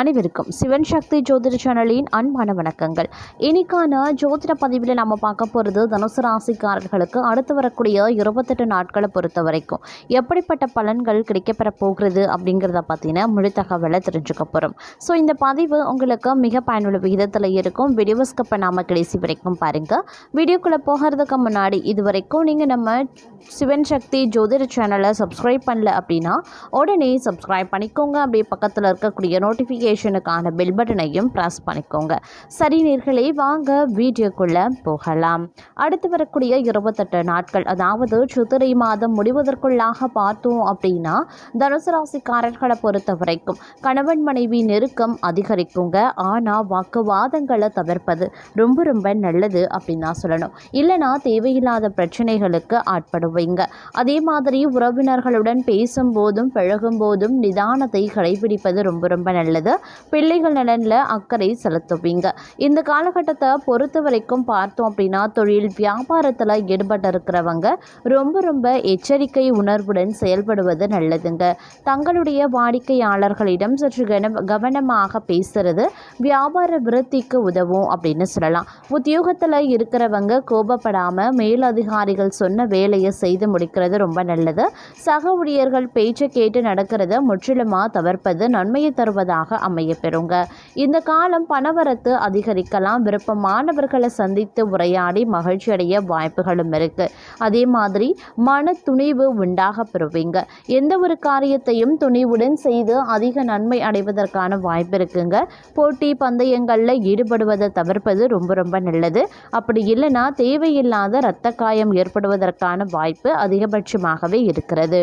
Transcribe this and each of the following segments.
அனைவருக்கும் சிவன் சக்தி ஜோதிட சேனலின் அன்பான வணக்கங்கள். இன்னைக்கான ஜோதிட பதிவில் நம்ம பார்க்க போகிறது தனுசு ராசிக்காரர்களுக்கு அடுத்து வரக்கூடிய இருபத்தெட்டு நாட்களை பொறுத்த வரைக்கும். எப்படிப்பட்ட பலன்கள் கிடைக்கப்பெற போகிறது அப்படிங்கிறத பார்த்தீங்கன்னா முழு தகவலை தெரிஞ்சுக்க போகிறோம் ஸோ இந்த பதிவு உங்களுக்கு மிக பயனுள்ள விகிதத்தில் இருக்கும். வீடியோ நாம் பண்ணாமல் கடைசி வரைக்கும் பாருங்கள் வீடியோக்குள்ளே போகிறதுக்கு முன்னாடி இது வரைக்கும் நீங்கள் நம்ம சிவன் சக்தி ஜோதிட சேனலை சப்ஸ்கிரைப் பண்ணல அப்படின்னா உடனே சப்ஸ்கிரைப் பண்ணிக்கோங்க. அப்படியே பக்கத்தில் இருக்கக்கூடிய நோட்டிஃபிகேஷன் நோட்டிஃபிகேஷனுக்கான பெல் பட்டனையும் ப்ரெஸ் பண்ணிக்கோங்க. சரி நேர்களே வாங்க வீடியோக்குள்ளே போகலாம். அடுத்து வரக்கூடிய இருபத்தெட்டு நாட்கள் அதாவது சித்திரை மாதம் முடிவதற்குள்ளாக பார்த்தோம் அப்படின்னா தனுசு ராசிக்காரர்களை பொறுத்த வரைக்கும் கணவன் மனைவி நெருக்கம் அதிகரிக்குங்க. ஆனால் வாக்குவாதங்களை தவிர்ப்பது ரொம்ப ரொம்ப நல்லது அப்படின்னு தான் சொல்லணும். இல்லைனா தேவையில்லாத பிரச்சனைகளுக்கு ஆட்படுவீங்க. அதே மாதிரி உறவினர்களுடன் பேசும்போதும் பழகும்போதும் நிதானத்தை கடைபிடிப்பது ரொம்ப ரொம்ப நல்லது. பிள்ளைகள் நலனில் அக்கறை செலுத்துவீங்க. இந்த காலகட்டத்தை பொறுத்த வரைக்கும் பார்த்தோம் அப்படின்னா தொழில் வியாபாரத்தில் ஈடுபட்டு இருக்கிறவங்க ரொம்ப ரொம்ப எச்சரிக்கை உணர்வுடன் செயல்படுவது நல்லதுங்க. தங்களுடைய வாடிக்கையாளர்களிடம் சற்று கவனமாக பேசுறது வியாபார விருத்திக்கு உதவும் அப்படின்னு சொல்லலாம். உத்தியோகத்தில் இருக்கிறவங்க கோபப்படாமல் மேலதிகாரிகள் சொன்ன வேலையை செய்து முடிக்கிறது ரொம்ப நல்லது. சக ஊழியர்கள் பேச்சை கேட்டு நடக்கிறத முற்றிலுமாக தவிர்ப்பது நன்மையை தருவதாக அமைய பெறுங்க இந்த காலம் பணவரத்து அதிகரிக்கலாம். விருப்பமானவர்களை சந்தித்து உரையாடி மகிழ்ச்சி அடைய வாய்ப்புகளும் இருக்கு. அதே மாதிரி மன துணிவு உண்டாக பெறுவீங்க. எந்த ஒரு காரியத்தையும் துணிவுடன் செய்து அதிக நன்மை அடைவதற்கான வாய்ப்பு இருக்குங்க. போட்டி பந்தயங்களில் ஈடுபடுவதை தவிர்ப்பது ரொம்ப ரொம்ப நல்லது. அப்படி இல்லைன்னா தேவையில்லாத இரத்த காயம் ஏற்படுவதற்கான வாய்ப்பு அதிகபட்சமாகவே இருக்கிறது.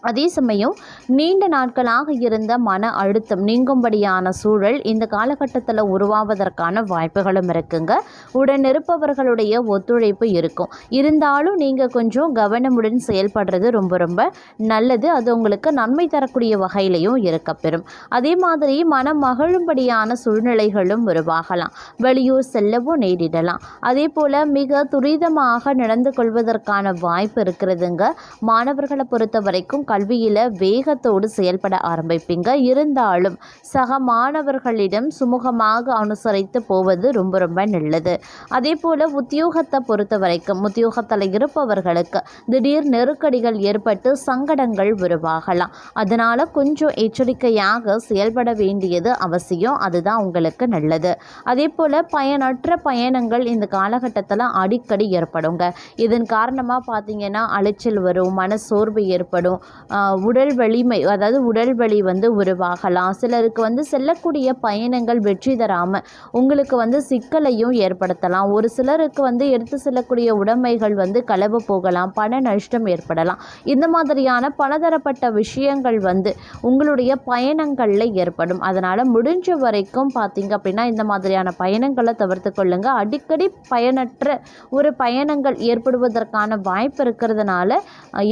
அதே சமயம் நீண்ட நாட்களாக இருந்த மன அழுத்தம் நீங்கும்படியான சூழல் இந்த காலகட்டத்தில் உருவாவதற்கான வாய்ப்புகளும் இருக்குங்க. உடன் இருப்பவர்களுடைய ஒத்துழைப்பு இருக்கும். இருந்தாலும் நீங்கள் கொஞ்சம் கவனமுடன் செயல்படுறது ரொம்ப ரொம்ப நல்லது. அது உங்களுக்கு நன்மை தரக்கூடிய வகையிலையும் இருக்கப்பெறும் அதே மாதிரி மனம் மகிழும்படியான சூழ்நிலைகளும் உருவாகலாம். வெளியூர் செல்லவும் நேரிடலாம். அதே போல் மிக துரிதமாக நடந்து கொள்வதற்கான வாய்ப்பு இருக்கிறதுங்க. மாணவர்களை பொறுத்த வரைக்கும் கல்வியில் வேகத்தோடு செயல்பட ஆரம்பிப்பீங்க. இருந்தாலும் சக மாணவர்களிடம் சுமூகமாக அனுசரித்து போவது ரொம்ப ரொம்ப நல்லது. அதே போல் உத்தியோகத்தை பொறுத்த வரைக்கும் உத்தியோகத்தில் இருப்பவர்களுக்கு திடீர் நெருக்கடிகள் ஏற்பட்டு சங்கடங்கள் உருவாகலாம். அதனால் கொஞ்சம் எச்சரிக்கையாக செயல்பட வேண்டியது அவசியம். அதுதான் உங்களுக்கு நல்லது. அதே போல் பயனற்ற பயணங்கள் இந்த காலகட்டத்தில் அடிக்கடி ஏற்படுங்க. இதன் காரணமாக பார்த்தீங்கன்னா அலைச்சல் வரும் மன சோர்வு ஏற்படும். உடல் வலிமை அதாவது உடல் வலி வந்து உருவாகலாம். சிலருக்கு வந்து செல்லக்கூடிய பயணங்கள் வெற்றி தராமல் உங்களுக்கு வந்து சிக்கலையும் ஏற்படுத்தலாம். ஒரு சிலருக்கு வந்து எடுத்து செல்லக்கூடிய உடைமைகள் வந்து களவு போகலாம் பண நஷ்டம் ஏற்படலாம். இந்த மாதிரியான பலதரப்பட்ட விஷயங்கள் வந்து உங்களுடைய பயணங்களில் ஏற்படும். அதனால் முடிஞ்ச வரைக்கும் பார்த்திங்க அப்படின்னா இந்த மாதிரியான பயணங்களை தவிர்த்து கொள்ளுங்கள் அடிக்கடி பயனற்ற ஒரு பயணங்கள் ஏற்படுவதற்கான வாய்ப்பு இருக்கிறதுனால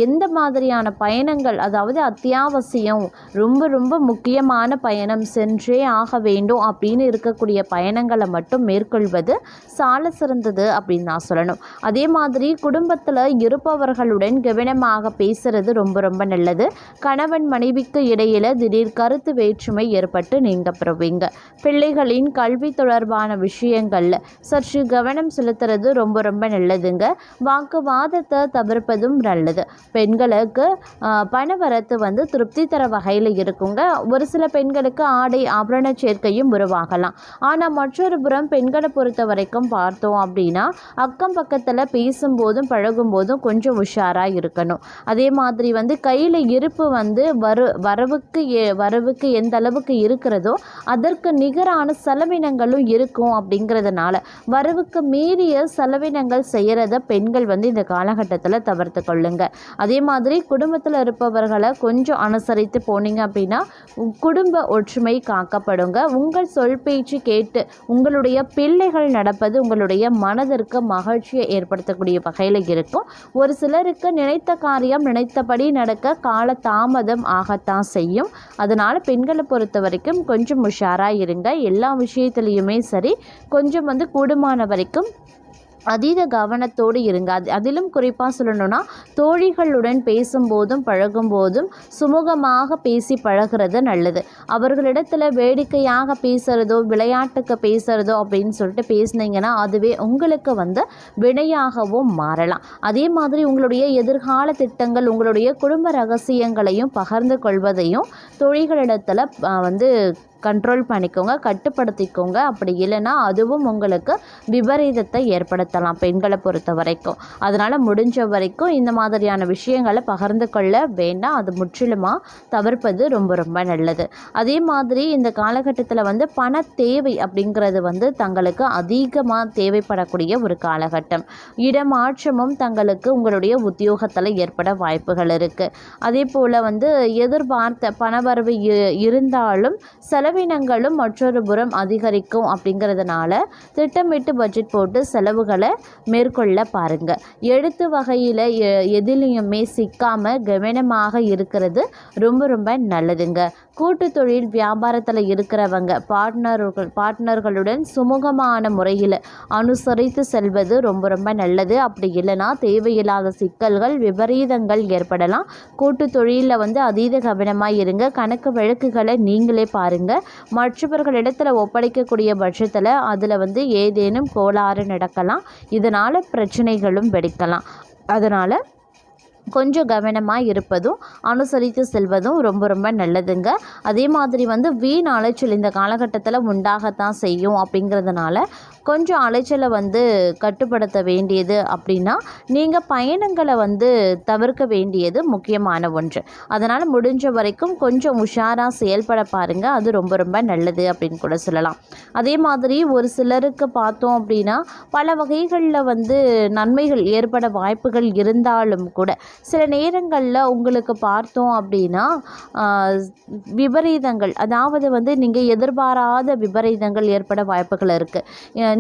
எந்த மாதிரியான பயணங்கள் அதாவது அத்தியாவசியம் ரொம்ப ரொம்ப முக்கியமான பயணம் சென்றே ஆக வேண்டும் அப்படின்னு இருக்கக்கூடிய பயணங்களை மட்டும் மேற்கொள்வது சால சிறந்தது அப்படின்னு நான் சொல்லணும். அதே மாதிரி குடும்பத்தில் இருப்பவர்களுடன் கவனமாக பேசுறது ரொம்ப ரொம்ப நல்லது. கணவன் மனைவிக்கு இடையில திடீர் கருத்து வேற்றுமை ஏற்பட்டு நீங்க பெறுவீங்க. பிள்ளைகளின் கல்வி தொடர்பான விஷயங்களில் சற்று கவனம் செலுத்துறது ரொம்ப ரொம்ப நல்லதுங்க. வாக்குவாதத்தை தவிர்ப்பதும் நல்லது. பெண்களுக்கு பணவரத்து வந்து திருப்தி தர வகையில் இருக்குங்க. ஒரு சில பெண்களுக்கு ஆடை ஆபரண சேர்க்கையும் உருவாகலாம். ஆனால் மற்றொரு புறம் பெண்களை பொறுத்த வரைக்கும் பார்த்தோம் அப்படின்னா அக்கம் பக்கத்தில் பேசும்போதும் பழகும்போதும் கொஞ்சம் உஷாராக இருக்கணும். அதே மாதிரி வந்து கையில் இருப்பு வந்து வரு வரவுக்கு வரவுக்கு எந்த அளவுக்கு இருக்கிறதோ அதற்கு நிகரான செலவினங்களும் இருக்கும் அப்படிங்கிறதுனால வரவுக்கு மீறிய செலவினங்கள் செய்கிறத பெண்கள் வந்து இந்த காலகட்டத்தில் தவிர்த்து கொள்ளுங்க. அதே மாதிரி குடும்பத்தில் இருப்ப இருப்பவர்களை கொஞ்சம் அனுசரித்து போனீங்க அப்படின்னா உ- குடும்ப ஒற்றுமை காக்கப்படுங்க. உங்கள் சொல் பேச்சு கேட்டு உங்களுடைய பிள்ளைகள் நடப்பது உங்களுடைய மனதிற்கு மகிழ்ச்சியை ஏற்படுத்தக்கூடிய வகையில் இருக்கும். ஒரு சிலருக்கு நினைத்த காரியம் நினைத்தபடி நடக்க கால தாமதம் ஆகத்தான் செய்யும். அதனால் பெண்களை பொறுத்த வரைக்கும் கொஞ்சம் உஷாராக இருங்க. எல்லா விஷயத்துலேயுமே சரி. கொஞ்சம் வந்து கூடுமான வரைக்கும் அதீத கவனத்தோடு இருங்க. அது அதிலும் குறிப்பாக சொல்லணும்னா தோழிகளுடன் பேசும்போதும் பழகும்போதும் சுமூகமாக பேசி பழகிறது நல்லது. அவர்களிடத்தில் வேடிக்கையாக பேசுகிறதோ விளையாட்டுக்கு பேசுகிறதோ அப்படின்னு சொல்லிட்டு பேசுனீங்கன்னா அதுவே உங்களுக்கு வந்து வினையாகவும் மாறலாம். அதே மாதிரி உங்களுடைய எதிர்கால திட்டங்கள் உங்களுடைய குடும்ப ரகசியங்களையும் பகிர்ந்து கொள்வதையும் தோழிகளிடத்தில் வந்து கண்ட்ரோல் பண்ணிக்கோங்க கட்டுப்படுத்திக்கோங்க. அப்படி இல்லைன்னா அதுவும் உங்களுக்கு விபரீதத்தை ஏற்படுத்தலாம் பெண்களை பொறுத்த வரைக்கும். அதனால் முடிஞ்ச வரைக்கும் இந்த மாதிரியான விஷயங்களை பகிர்ந்து கொள்ள வேண்டாம். அது முற்றிலுமாக தவிர்ப்பது ரொம்ப ரொம்ப நல்லது. அதே மாதிரி இந்த காலகட்டத்தில் வந்து பண தேவை அப்படிங்கிறது வந்து தங்களுக்கு அதிகமாக தேவைப்படக்கூடிய ஒரு காலகட்டம். இடமாற்றமும் தங்களுக்கு உங்களுடைய உத்தியோகத்தில் ஏற்பட வாய்ப்புகள் இருக்குது அதே போல் வந்து எதிர்பார்த்த பணவரவு வரவு இருந்தாலும் செலவினங்களும் மற்றொரு புறம் அதிகரிக்கும் அப்படிங்கிறதுனால திட்டமிட்டு பட்ஜெட் போட்டு செலவுகளை மேற்கொள்ள பாருங்க. எழுத்து வகையில் எதிலையுமே சிக்காமல் கவனமாக இருக்கிறது ரொம்ப ரொம்ப நல்லதுங்க. கூட்டு தொழில் வியாபாரத்தில் இருக்கிறவங்க பார்ட்னர்கள் பார்ட்னர்களுடன் சுமூகமான முறையில் அனுசரித்து செல்வது ரொம்ப ரொம்ப நல்லது. அப்படி இல்லைன்னா தேவையில்லாத சிக்கல்கள் விபரீதங்கள் ஏற்படலாம். கூட்டு தொழிலில் வந்து அதீத கவனமாக இருங்க. கணக்கு வழக்குகளை நீங்களே பாருங்கள் மற்றவர்களிடத்தில் ஒப்படைக்கக்கூடிய பட்சத்தில் அதில் வந்து ஏதேனும் கோளாறு நடக்கலாம். இதனால் பிரச்சனைகளும் வெடிக்கலாம். அதனால் கொஞ்சம் கவனமாக இருப்பதும் அனுசரித்து செல்வதும் ரொம்ப ரொம்ப நல்லதுங்க. அதே மாதிரி வந்து வீண் அலைச்சல் இந்த காலகட்டத்தில் உண்டாகத்தான் செய்யும் அப்படிங்கிறதுனால கொஞ்சம் அலைச்சலை வந்து கட்டுப்படுத்த வேண்டியது அப்படின்னா நீங்கள் பயணங்களை வந்து தவிர்க்க வேண்டியது முக்கியமான ஒன்று. அதனால் முடிஞ்ச வரைக்கும் கொஞ்சம் உஷாராக செயல்பட பாருங்கள் அது ரொம்ப ரொம்ப நல்லது அப்படின்னு கூட சொல்லலாம். அதே மாதிரி ஒரு சிலருக்கு பார்த்தோம் அப்படின்னா பல வகைகளில் வந்து நன்மைகள் ஏற்பட வாய்ப்புகள் இருந்தாலும் கூட சில நேரங்களில் உங்களுக்கு பார்த்தோம் அப்படின்னா விபரீதங்கள் அதாவது வந்து நீங்கள் எதிர்பாராத விபரீதங்கள் ஏற்பட வாய்ப்புகள் இருக்குது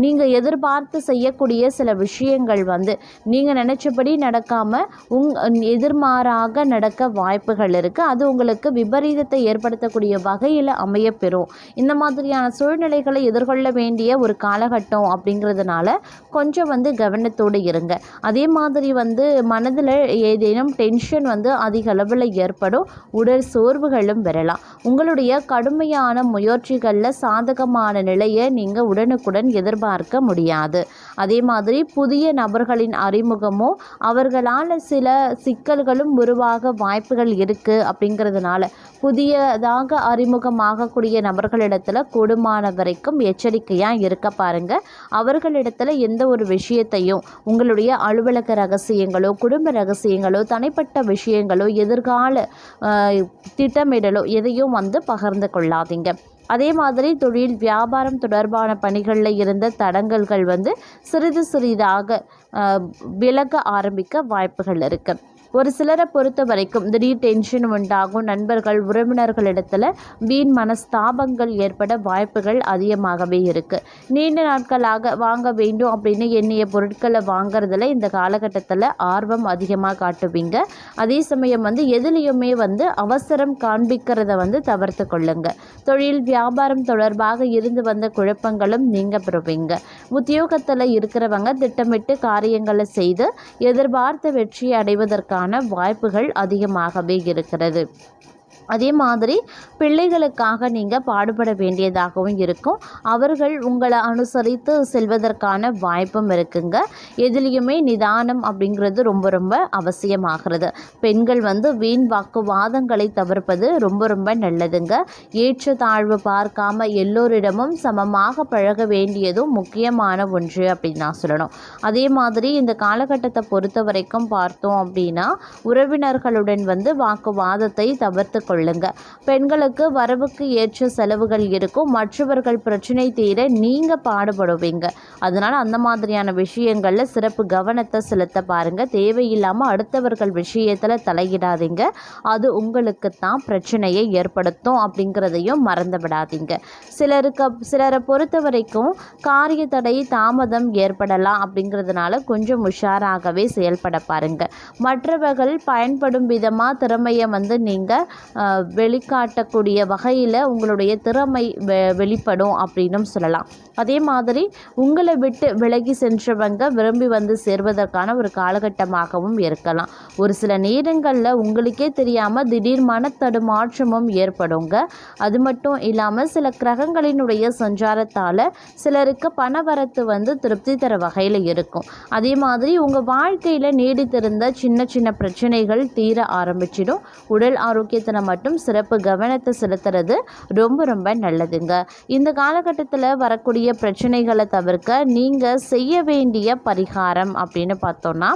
நீங்கள் எதிர்பார்த்து செய்யக்கூடிய சில விஷயங்கள் வந்து நீங்கள் நினச்சபடி நடக்காமல் உங் எதிர்மாறாக நடக்க வாய்ப்புகள் இருக்குது அது உங்களுக்கு விபரீதத்தை ஏற்படுத்தக்கூடிய வகையில் அமையப்பெறும். இந்த மாதிரியான சூழ்நிலைகளை எதிர்கொள்ள வேண்டிய ஒரு காலகட்டம் அப்படிங்கிறதுனால கொஞ்சம் வந்து கவனத்தோடு இருங்க. அதே மாதிரி வந்து மனதில் ஏதேனும் டென்ஷன் வந்து அதிக அளவில் ஏற்படும். உடல் சோர்வுகளும் வரலாம். உங்களுடைய கடுமையான முயற்சிகளில் சாதகமான நிலையை நீங்கள் உடனுக்குடன் எதிர்பார்க்க முடியாது. அதே மாதிரி புதிய நபர்களின் அறிமுகமோ அவர்களால் சில சிக்கல்களும் உருவாக வாய்ப்புகள் இருக்குது அப்படிங்கிறதுனால புதியதாக அறிமுகமாகக்கூடிய நபர்களிடத்தில் கூடுமான வரைக்கும் எச்சரிக்கையாக இருக்க பாருங்கள் அவர்களிடத்தில் எந்த ஒரு விஷயத்தையும் உங்களுடைய அலுவலக ரகசியங்களோ குடும்ப ரகசியங்களோ தனிப்பட்ட விஷயங்களோ எதிர்கால திட்டமிடலோ எதையும் வந்து பகிர்ந்து கொள்ளாதீங்க. அதே மாதிரி தொழில் வியாபாரம் தொடர்பான பணிகளில் இருந்த தடங்கல்கள் வந்து சிறிது சிறிதாக விலக ஆரம்பிக்க வாய்ப்புகள் இருக்குது ஒரு சிலரை பொறுத்த வரைக்கும் திடீர் டென்ஷன் உண்டாகும். நண்பர்கள் உறவினர்களிடத்தில் வீண் மனஸ்தாபங்கள் ஏற்பட வாய்ப்புகள் அதிகமாகவே இருக்குது நீண்ட நாட்களாக வாங்க வேண்டும் அப்படின்னு எண்ணிய பொருட்களை வாங்குறதுல இந்த காலகட்டத்தில் ஆர்வம் அதிகமாக காட்டுவீங்க. அதே சமயம் வந்து எதுலேயுமே வந்து அவசரம் காண்பிக்கிறத வந்து தவிர்த்து கொள்ளுங்க. தொழில் வியாபாரம் தொடர்பாக இருந்து வந்த குழப்பங்களும் நீங்க பெறுவீங்க. உத்தியோகத்தில் இருக்கிறவங்க திட்டமிட்டு காரியங்களை செய்து எதிர்பார்த்த வெற்றியை அடைவதற்கான வாய்ப்புகள் அதிகமாகவே இருக்கிறது. அதே மாதிரி பிள்ளைகளுக்காக நீங்கள் பாடுபட வேண்டியதாகவும் இருக்கும். அவர்கள் உங்களை அனுசரித்து செல்வதற்கான வாய்ப்பும் இருக்குங்க. எதுலேயுமே நிதானம் அப்படிங்கிறது ரொம்ப ரொம்ப அவசியமாகிறது. பெண்கள் வந்து வீண் வாக்குவாதங்களை தவிர்ப்பது ரொம்ப ரொம்ப நல்லதுங்க. ஏற்ற தாழ்வு பார்க்காம எல்லோரிடமும் சமமாக பழக வேண்டியதும் முக்கியமான ஒன்று அப்படின்னு நான் சொல்லணும். அதே மாதிரி இந்த காலகட்டத்தை பொறுத்த வரைக்கும் பார்த்தோம் அப்படின்னா உறவினர்களுடன் வந்து வாக்குவாதத்தை தவிர்த்து கொள்ளுங்க. பெண்களுக்கு வரவுக்கு ஏற்ற செலவுகள் இருக்கும். மற்றவர்கள் பிரச்சனை தீர நீங்கள் பாடுபடுவீங்க. அதனால் அந்த மாதிரியான விஷயங்களில் சிறப்பு கவனத்தை செலுத்த பாருங்க. தேவையில்லாமல் அடுத்தவர்கள் விஷயத்தில் தலையிடாதீங்க. அது உங்களுக்கு தான் பிரச்சனையை ஏற்படுத்தும் அப்படிங்கிறதையும் மறந்து விடாதீங்க. சிலருக்கு சிலரை பொறுத்த வரைக்கும் காரிய தடை தாமதம் ஏற்படலாம் அப்படிங்கிறதுனால கொஞ்சம் உஷாராகவே செயல்பட பாருங்க. மற்றவர்கள் பயன்படும் விதமாக திறமையை வந்து நீங்கள் வெளிக்காட்டக்கூடிய வகையில் உங்களுடைய திறமை வெ வெளிப்படும் அப்படின்னும் சொல்லலாம். அதே மாதிரி உங்களை விட்டு விலகி சென்றவங்க விரும்பி வந்து சேர்வதற்கான ஒரு காலகட்டமாகவும் இருக்கலாம். ஒரு சில நேரங்களில் உங்களுக்கே தெரியாமல் திடீர் மனத்தடுமாற்றமும் ஏற்படுங்க. அது மட்டும் இல்லாமல் சில கிரகங்களினுடைய சஞ்சாரத்தால் சிலருக்கு பணவரத்து வந்து திருப்தி தர வகையில் இருக்கும். அதே மாதிரி உங்கள் வாழ்க்கையில் நீடித்திருந்த சின்ன சின்ன பிரச்சனைகள் தீர ஆரம்பிச்சிடும். உடல் ஆரோக்கியத்தை நம்ம மட்டும் சிறப்பு கவனத்தை செலுத்துறது ரொம்ப ரொம்ப நல்லதுங்க. இந்த காலகட்டத்தில் வரக்கூடிய பிரச்சனைகளை தவிர்க்க நீங்கள் செய்ய வேண்டிய பரிகாரம் அப்படின்னு பார்த்தோன்னா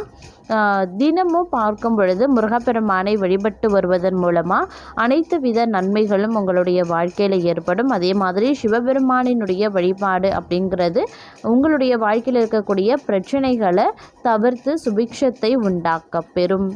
தினமும் பார்க்கும் பொழுது முருகப்பெருமானை வழிபட்டு வருவதன் மூலமாக அனைத்து வித நன்மைகளும் உங்களுடைய வாழ்க்கையில் ஏற்படும். அதே மாதிரி சிவபெருமானினுடைய வழிபாடு அப்படிங்கிறது உங்களுடைய வாழ்க்கையில் இருக்கக்கூடிய பிரச்சனைகளை தவிர்த்து சுபிக்ஷத்தை உண்டாக்க பெறும்.